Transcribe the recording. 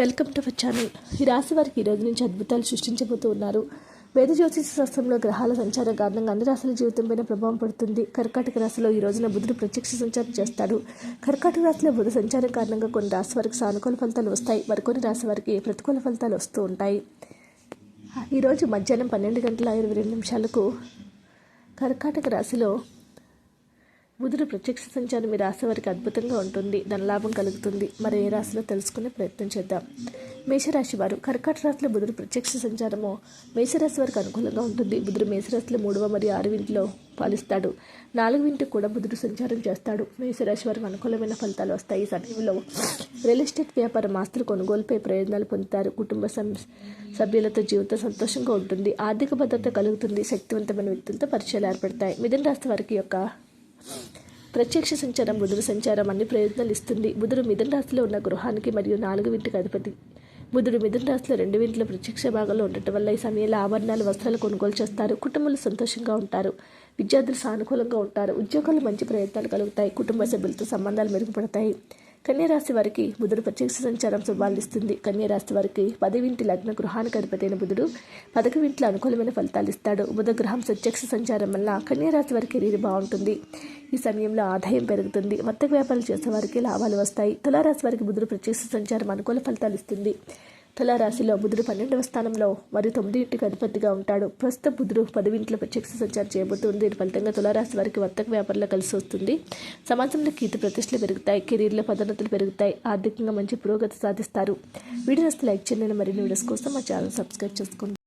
Welcome to our channel. ఈ రాశి వారికి ఈ రోజు నుంచి అద్భుతాలు సృష్టించబోతూ ఉన్నారు. వేద జ్యోతిష శాస్త్రంలో గ్రహాల సంచారం కారణంగా అన్ని రాశుల జీవితంపైన ప్రభావం పడుతుంది. కర్కాటక రాశిలో ఈ రోజున బుధుడు ప్రత్యక్ష సంచారం చేస్తాడు. కర్కాటక రాశిలో బుధ సంచారం కారణంగా కొన్ని రాశి వారికి సానుకూల ఫలితాలు వస్తాయి. మరికొన్ని రాశి వారికి ప్రతికూల ఫలితాలు వస్తూ ఉంటాయి. ఈరోజు మధ్యాహ్నం పన్నెండు గంటల ఇరవై రెండు నిమిషాలకు కర్కాటక రాశిలో బుధుడు ప్రత్యక్ష సంచారం మీ రాశి వారికి అద్భుతంగా ఉంటుంది. ధనలాభం కలుగుతుంది. మరి ఏ రాశిలో తెలుసుకునే ప్రయత్నం చేద్దాం. మేషరాశి వారు కర్కాట రాశిలో బుధుడు ప్రత్యక్ష సంచారము మేషరాశి వారికి అనుకూలంగా ఉంటుంది. బుధుడు మేషరాశిలో మూడవ మరియు ఆరు ఇంటిలో పాలిస్తాడు. నాలుగు ఇంటికి కూడా బుధుడు సంచారం చేస్తాడు. మేషరాశి వారికి అనుకూలమైన ఫలితాలు వస్తాయి. ఈ సమయంలో రియల్ ఎస్టేట్ వ్యాపారం ఆస్తులు కొనుగోలుపై ప్రయోజనాలు పొందుతారు. కుటుంబ సభ్యులతో జీవితం సంతోషంగా ఉంటుంది. ఆర్థిక భద్రత కలుగుతుంది. శక్తివంతమైన వ్యక్తులతో పరిచయాలు ఏర్పడతాయి. మిథున రాశి వారికి యొక్క ప్రత్యక్ష సంచారం బుధుడు సంచారం అన్ని ప్రయోజనాలు ఇస్తుంది. బుధుడు మిథున రాశిలో ఉన్న గృహానికి మరియు నాలుగు ఇంటికి అధిపతి. బుధుడు మిథున రాశిలో రెండు ఇంట్లో ప్రత్యక్ష భాగంలో ఉండటం వల్ల ఈ సమయంలో ఆభరణాలు వస్త్రాలు కొనుగోలు చేస్తారు. కుటుంబంలో సంతోషంగా ఉంటారు. విద్యార్థులు సానుకూలంగా ఉంటారు. ఉద్యోగాలు మంచి ప్రయత్నాలు కలుగుతాయి. కుటుంబ సభ్యులతో సంబంధాలు మెరుగుపడతాయి. కన్యారాశి వారికి బుధుడు ప్రత్యక్ష సంచారం శుభాలిస్తుంది. కన్యారాశి వారికి పదవింటి లగ్న గృహానికి అధిపతైన బుధుడు బుధుడు పదకొండింటిలో అనుకూలమైన ఫలితాలు ఇస్తాడు. బుధ గ్రహం ప్రత్యక్ష సంచారం వల్ల కన్యారాశి వారికి కెరీర్ బాగుంటుంది. ఈ సమయంలో ఆదాయం పెరుగుతుంది. వర్తక వ్యాపారాలు చేసే వారికి లాభాలు వస్తాయి. తులారాశి వారికి బుధుడు ప్రత్యక్ష సంచారం అనుకూల ఫలితాలు ఇస్తుంది. తులారాశిలో బుధుడు పన్నెండవ స్థానంలో మరియు తొమ్మిది ఇంటికి అధిపతిగా ఉంటాడు. ప్రస్తుత బుధుడు పదవింట్లో ప్రత్యక్ష సంచారం చేయబోతుంది. దీని ఫలితంగా తులారాశి వారికి వర్తక వ్యాపారంలో కలిసి వస్తుంది. సమాజంలో కీర్తి ప్రతిష్టలు పెరుగుతాయి. కెరీర్లో పదోన్నతులు పెరుగుతాయి. ఆర్థికంగా మంచి పురోగతి సాధిస్తారు. వీడియోస్ లైక్ చేయండి. మరిన్ని వీడియోస్ కోసం మా ఛానల్ సబ్స్క్రైబ్ చేసుకోండి.